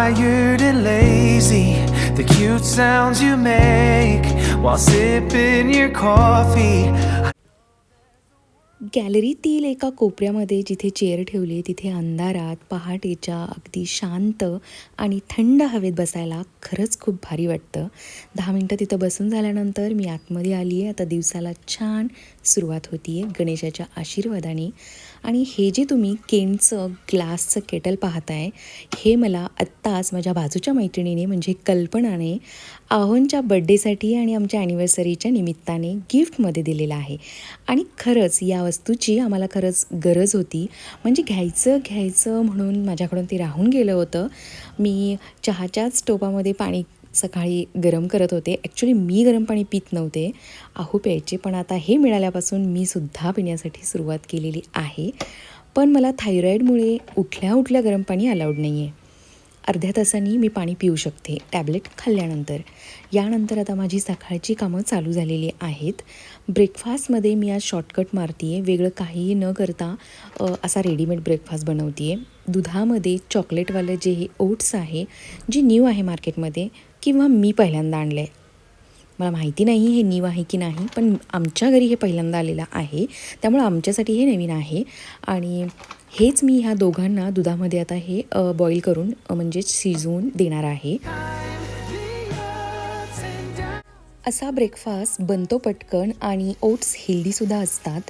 tired and lazy. The cute sounds you make while sipping your coffee. गॅलरीतील एका कोपऱ्यामध्ये जिथे chair ठेवली आहे तिथे अंधारात पहाटेच्या अगदी शांत आणि थंड हवेत बसायला खरंच खूप भारी वाटतं दहा मिनटं तिथं बसून झाल्यानंतर मी आतमध्ये आली आहे आता दिवसाला छान सुरुवात होती आहे गणेशाच्या आशीर्वादाने. आणि हे जे तुम्ही केनचं ग्लासचं केटल पाहताय हे मला आत्ताच माझ्या बाजूच्या मैत्रिणीने म्हणजे कल्पनाने आहोनच्या बड्डेसाठी आणि आमच्या ॲनिव्हर्सरीच्या निमित्ताने गिफ्टमध्ये दिलेलं आहे. आणि खरंच या वस्तूची आम्हाला खरंच गरज होती. म्हणजे घ्यायचं घ्यायचं म्हणून माझ्याकडून ते राहून गेलं होतं. मी चहाच्याच टोपामध्ये पाणी सकाळी गरम करत होते. ॲक्च्युली मी गरम पाणी पित नव्हते. आहू प्यायचे पण आता हे मिळाल्यापासून मी सुद्धा पिण्यासाठी सुरुवात केलेली आहे. पण मला थायरॉईडमुळे उठल्या उठल्या गरम पाणी अलाउड नाही आहे अर्ध्या तासांनी मी पाणी पिऊ शकते टॅबलेट खाल्ल्यानंतर. यानंतर आता माझी सकाळची कामं चालू झालेली आहेत. ब्रेकफास्टमध्ये मी आज शॉर्टकट मारते आहे वेगळं काहीही न करता असा रेडीमेड ब्रेकफास्ट बनवते आहे दुधामध्ये चॉकलेटवालं जे हे ओट्स आहे जी न्यू आहे मार्केटमध्ये किंवा मी पहिल्यांदा आणलं आहे मला माहिती नाही हे नीव आहे की नाही पण आमच्या घरी हे पहिल्यांदा आलेलं आहे. त्यामुळे आमच्यासाठी हे नवीन आहे. आणि हेच मी ह्या दोघांना दुधामध्ये आता हे बॉईल करून म्हणजेच म्हणजे शिजवून देणार आहे. असा ब्रेकफास्ट बनतो पटकन आणि ओट्स हेल्दीसुद्धा असतात.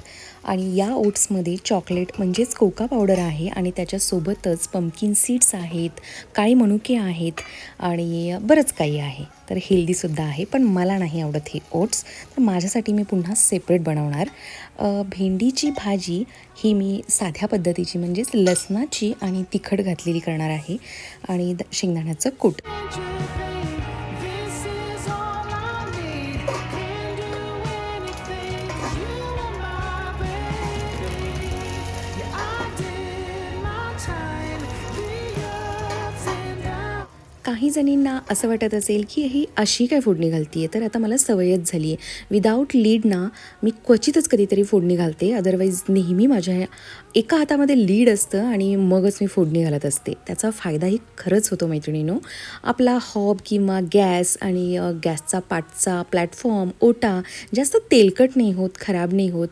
आणि या ओट्समध्ये चॉकलेट म्हणजेच कोका पावडर आहे आणि त्याच्यासोबतच पंपकिन सीड्स आहेत काळे मनुके आहेत आणि बरंच काही आहे. तर हेल्दीसुद्धा आहे पण मला नाही आवडत हे ओट्स तर माझ्यासाठी मी पुन्हा सेपरेट बनवणार. भेंडीची भाजी ही मी साध्या पद्धतीची म्हणजेच लसणाची आणि तिखट घातलेली करणार आहे. आणि द- शेंगदाण्याचं कूट. काही जणींना असं वाटत असेल की ही अशी काय फोडणी घालते आहे तर आता मला सवयच झाली आहे विदाऊट लीड ना मी क्वचितच कधीतरी फोडणी घालते. अदरवाईज नेहमी माझ्या एका हातामध्ये लीड असतं आणि मगच मी फोडणी घालत असते. त्याचा फायदाही खरंच होतो मैत्रिणीनो. आपला हॉब किंवा गॅस आणि गॅसचा पाटचा प्लॅटफॉर्म ओटा जास्त तेलकट नाही होत खराब नाही होत.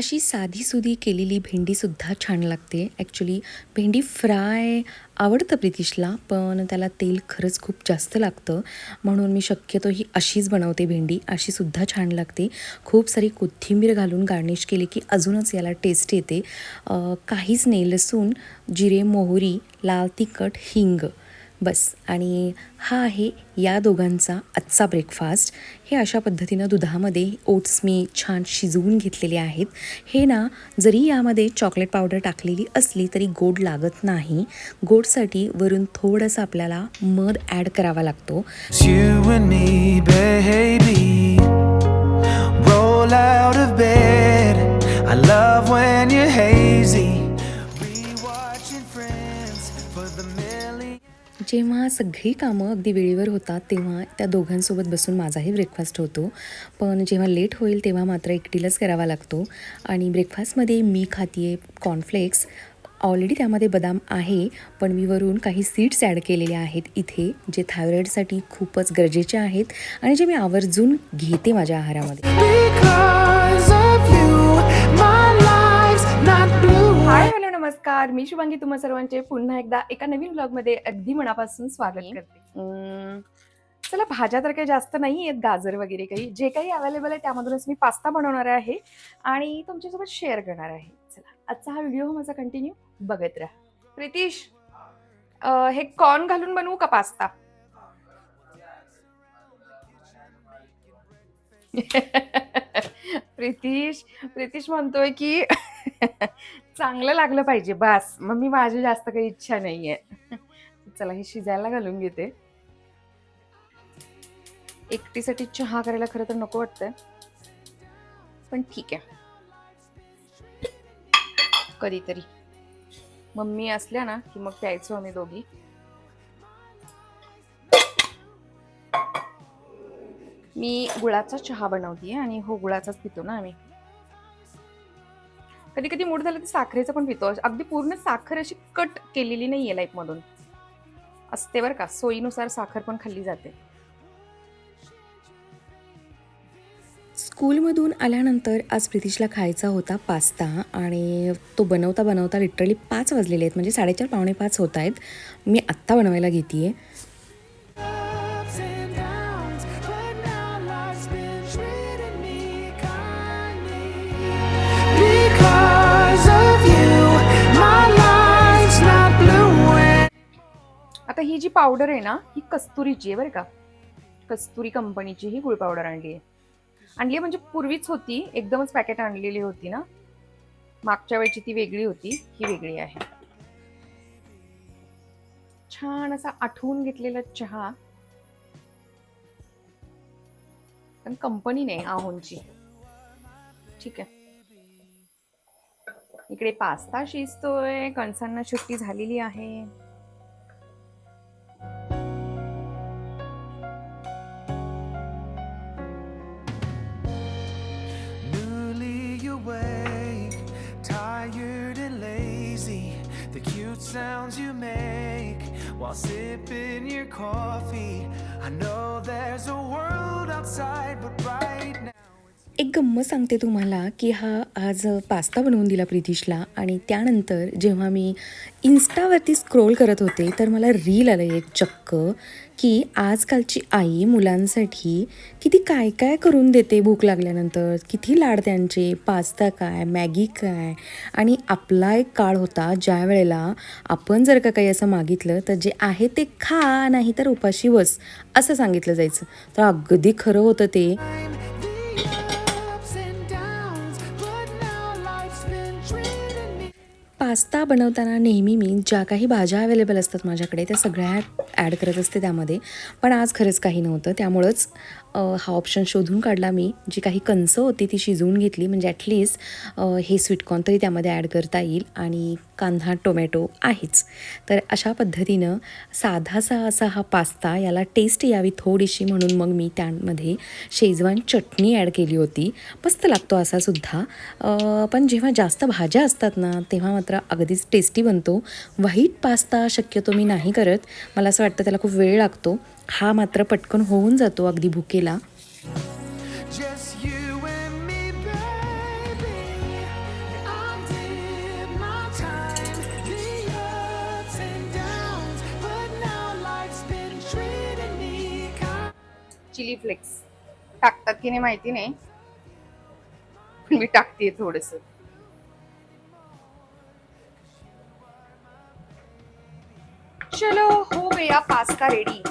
अशी साधीसुधी केलेली भेंडीसुद्धा छान लागते. ॲक्च्युली भेंडी फ्राय आवडतं प्रितिशला पण त्याला तेल खरंच खूप जास्त लागतं. म्हणून मी शक्यतो ही अशीच बनवते भेंडी. अशीसुद्धा छान लागते. खूप सारी कोथिंबीर घालून गार्निश केली की अजूनच याला टेस्ट येते. काहीच नाही लसूण जिरे मोहरी लाल तिखट हिंग. बस. आणि हा आहे या दोघांचा आजचा ब्रेकफास्ट हे अशा पद्धतीनं दुधामध्ये ओट्स मी छान शिजवून घेतलेले आहेत. हे ना जरी यामध्ये चॉकलेट पावडर टाकलेली असली तरी गोड लागत नाही. गोडसाठी वरून थोडंसं आपल्याला मध ॲड करावा लागतो. I love when you're hazy. जेव्हा सगळी कामं अगदी वेळेवर होतात तेव्हा त्या दोघांसोबत बसून माझाही ब्रेकफास्ट होतो. पण जेव्हा लेट होईल तेव्हा मात्र एकटीलाच करावा लागतो. आणि ब्रेकफास्टमध्ये मी खाते कॉर्नफ्लेक्स ऑलरेडी त्यामध्ये बदाम आहे पण मी वरून काही सीड्स ॲड केलेले आहेत इथे जे थायरॉईडसाठी खूपच गरजेचे आहेत आणि जे मी आवर्जून घेते माझ्या आहारामध्ये. हाय हॅलो नमस्कार. मी शुभांगी तुम्हा सर्वांचे पुन्हा एकदा एका नवीन ब्लॉगमध्ये अगदी मनापासून स्वागत करते. चला भाज्या तर काही जास्त नाही आहेत गाजर वगैरे काही. जे काही अवेलेबल आहे त्यामधूनच मी पास्ता बनवणार आहे आणि तुमच्यासोबत शेअर करणार आहे. चला आजचा हा व्हिडिओ माझा कंटिन्यू बघत राहा. प्रितीश हे कॉर्न घालून बनवू का पास्ता प्रितीश प्रितीश म्हणतोय की चांगलं लागलं पाहिजे बस. मग मी माझी जास्त काही इच्छा नाही आहे चला हे शिजायला घालून घेते. एकटीसाठी चहा करायला खरं तर नको वाटतंय. पण ठीक आहे. कधीतरी. मम्मी असल्या ना की मग प्यायचो आम्ही दोघी. मी गुळाचा चहा बनवते आणि हो गुळाचाच पितो ना आम्ही. कधी कधी मूड झालं तर साखरेचं पण पितो. अगदी पूर्ण साखर अशी कट केलेली नाहीये आहे लाईफमधून असते बरं का. सोयीनुसार साखर पण खाल्ली जाते. स्कूलमधून आल्यानंतर आज प्रितिशला खायचा होता पास्ता आणि तो बनवता बनवता लिटरली पाच वाजलेले आहेत. म्हणजे साडेचार पावणे पाच होत आहेत. मी आत्ता बनवायला घेते आहे आता ही जी पावडर आहे ना ही कस्तुरीची आहे बरं का. कस्तुरी कंपनीची ही गुळ पावडर आणली आहे. आणली आहे म्हणजे पूर्वीच होती एकदमच पॅकेट आणलेली होती ना. मागच्या वेळची ती वेगळी होती ही वेगळी आहे. छान असा आठवून घेतलेला चहा. पण कंपनी नाही आहोंची ठीक आहे. इकडे पास्ता शिजतोय कणसांना सुट्टी झालेली आहे. Sounds you make while sipping your coffee. I know there's a world outside, but right now. एक गंमत सांगते तुम्हाला की हा आज पास्ता बनवून दिला प्रितिशला आणि त्यानंतर जेव्हा मी इन्स्टावरती स्क्रोल करत होते तर मला रील आलं एक चक्क की आजकालची आई मुलांसाठी किती काय काय करून देते भूक लागल्यानंतर. किती लाड त्यांचे पास्ता काय मॅगी काय? आणि आपला एक काळ होता ज्या वेळेला आपण जर का काही असं मागितलं तर जे आहे ते खा नाही तर उपाशी बस असं सांगितलं जायचं. तर अगदी खरं होतं ते. पास्ता बनवताना नेहमी मी ज्या काही भाज्या अवेलेबल असतात माझ्याकडे त्या सगळ्या ॲड करत असते त्यामध्ये. पण आज खरंच काही नव्हतं. त्यामुळंच हा ऑप्शन शोधून काढला मी. जी काही कणसं होती ती शिजवून घेतली. म्हणजे ॲटलिस्ट हे स्वीटकॉर्न तरी त्यामध्ये ॲड करता येईल. आणि कांदा टोमॅटो आहेच. तर अशा पद्धतीनं साधासा असा हा पास्ता याला टेस्ट यावी थोडीशी म्हणून मग मी त्यामध्ये शेजवान चटणी ॲड केली होती. मस्त लागतो असा सुद्धा. पण जेव्हा जास्त भाज्या असतात ना तेव्हा मात्र अगदीच टेस्टी बनतो. व्हाईट पास्ता शक्यतो मी नाही करत. मला असं वाटतं त्याला खूप वेळ लागतो. हा मात्र पटकन होऊन जातो अगदी भुकेला. चिली फ्लेक्स टाकतात की नाही माहिती नाही. मी टाकते थोडस. चलो हो गया पास्ता रेडी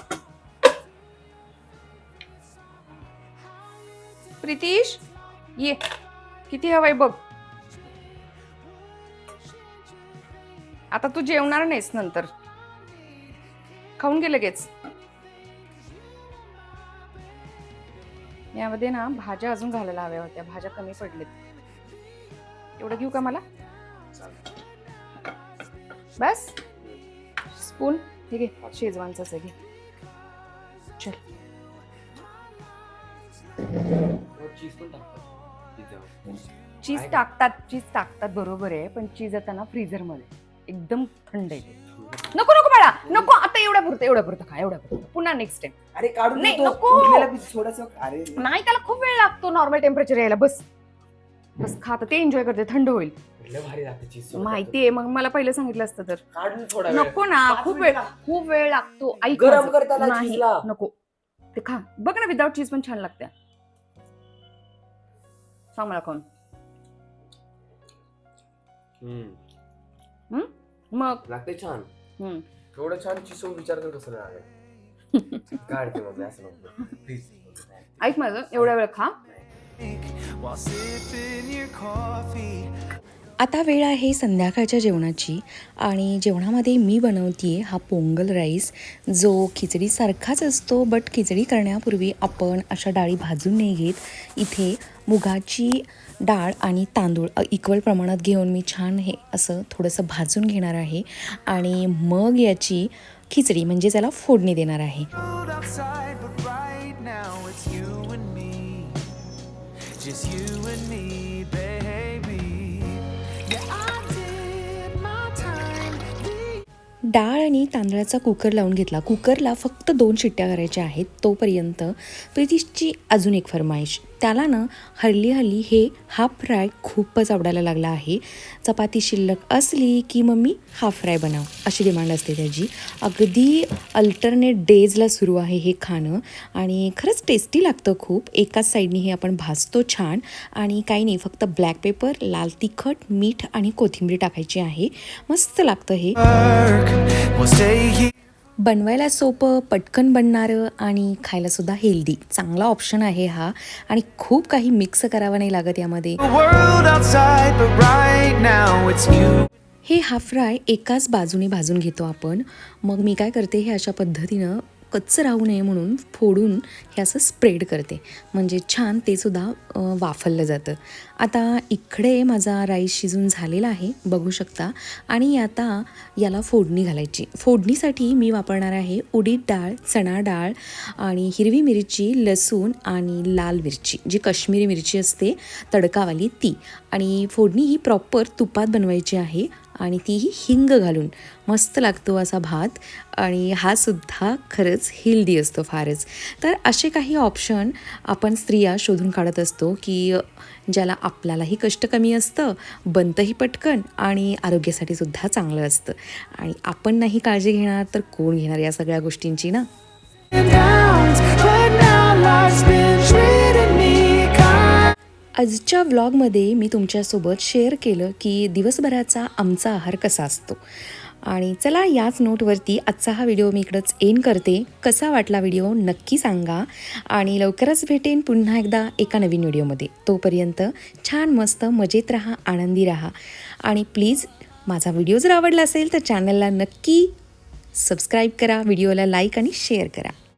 प्रितीश ये. किती हवंय बघ. आता तू जेवणार नाहीस नंतर. खाऊन गे लगेच. यामध्ये ना भाज्या अजून घालायला हव्या होत्या. भाज्या कमी पडलेत. एवढं घेऊ का मला? बस. स्पून. ठीक आहे शेजवानचाच आहे. घे. चल. चीज पण टाकतात. चीज टाकतात चीज टाकतात बरोबर आहे पण चीज आता ना फ्रीझरमध्ये एकदम थंड आहे. नको नको बाळा नको आता एवढ्या पुरतं एवढ्या पुरतं खा एवढ्या पुरतं पुन्हा नेक्स्ट टाइम अरे काढून नाही, देतो. नको. उरलेला पिझ्झा थोडासा अरे नाही त्याला खूप वेळ लागतो नॉर्मल टेम्परेचर यायला बस बस खा आता ते एन्जॉय करते थंड होईल लय भारी लागते चीज माहितीये मग मला पहिलं सांगितलं असतं तर काढून थोडा वेळ. नको ना पाच खूप वेळ मिनिटं. खूप वेळ लागतो ऐक गरम माझं. करताना नाही चीजला. नको ते खा बघ ना विदाउट चीज पण छान लागते सांग मला कोण हम्म. मग लागते छान हम्म. थोडं छान सोबत विचार कर कसं नाही. काढते मग मी असं प्लीज ऐक माझं एवढा वेळ खा While sipping your coffee. आता वेळ आहे संध्याकाळच्या जेवणाची आणि जेवणामध्ये मी बनवते हा पोंगल राईस. जो खिचडीसारखाच असतो बट खिचडी करण्यापूर्वी आपण अशा डाळी भाजून नाही घेत. इथे मुगाची डाळ आणि तांदूळ इक्वल प्रमाणात घेऊन मी छान हे असं थोडंसं भाजून घेणार आहे. आणि मग याची खिचडी म्हणजे त्याला फोडणी देणार आहे. Just you and me, डाळ आणि तांदळाचा कुकर लावून घेतला. कुकरला फक्त दोन शिट्ट्या करायच्या आहेत. तोपर्यंत प्रितीशची अजून एक फरमाईश. त्याला ना हल्ली हल्ली हे हाफ फ्राय खूपच आवडायला लागला आहे. चपाती शिल्लक असली की मग मी हाफ फ्राय बनाव अशी डिमांड असते त्याची. अगदी अल्टरनेट डेजला सुरू आहे हे खाणं आणि खरंच टेस्टी लागतं खूप. एकाच साईडनी हे आपण भाजतो छान आणि काही नाही फक्त ब्लॅक पेपर लाल तिखट मीठ आणि कोथिंबीर टाकायची आहे. मस्त लागतं हे. बनवायला सोपं पटकन बनणारं आणि खायलासुद्धा हेल्दी चांगला ऑप्शन आहे हा. आणि खूप काही मिक्स करावं नाही लागत यामध्ये. हे हाफ फ्राय एकाच बाजूने भाजून घेतो आपण. मग मी काय करते हे अशा पद्धतीनं कच्चं राहू नये म्हणून फोडून हे असं स्प्रेड करते. म्हणजे छान ते सुद्धा वाफललं जातं. आता इकडे माझा राईस शिजून झालेला आहे बघू शकता. आणि आता याला फोडणी घालायची. फोडणीसाठी मी वापरणार आहे उडीद डाळ चणा डाळ आणि हिरवी मिरची लसूण आणि लाल मिरची. जी काश्मीरी मिरची असते तडकावाली ती. आणि फोडणी ही प्रॉपर तुपात बनवायची आहे. आणि तीही हिंग घालून. मस्त लागतो असा भात. आणि हा सुद्धा खरंच हेल्दी असतो फारच. तर असे काही ऑप्शन आपण स्त्रिया शोधून काढत असतो की ज्याला आपल्यालाही कष्ट कमी असतं बनतंही पटकन आणि आरोग्यासाठी सुद्धा चांगलं असतं. आणि आपण नाही काळजी घेणार तर कोण घेणार या सगळ्या गोष्टींची ना? आजच्या व्लॉगमध्ये मी तुमच्यासोबत शेअर केलं की दिवसभराचा आमचा आहार कसा असतो. आणि चला याच नोटवरती आजचा हा व्हिडिओ मी इकडंच एन करते. कसा वाटला व्हिडिओ नक्की सांगा. आणि लवकरच भेटेन पुन्हा एकदा एका नवीन व्हिडिओमध्ये. तोपर्यंत छान मस्त मजेत राहा आनंदी राहा. आणि प्लीज माझा व्हिडिओ जर आवडला असेल तर चॅनलला नक्की सबस्क्राईब करा व्हिडिओला लाईक आणि शेअर करा.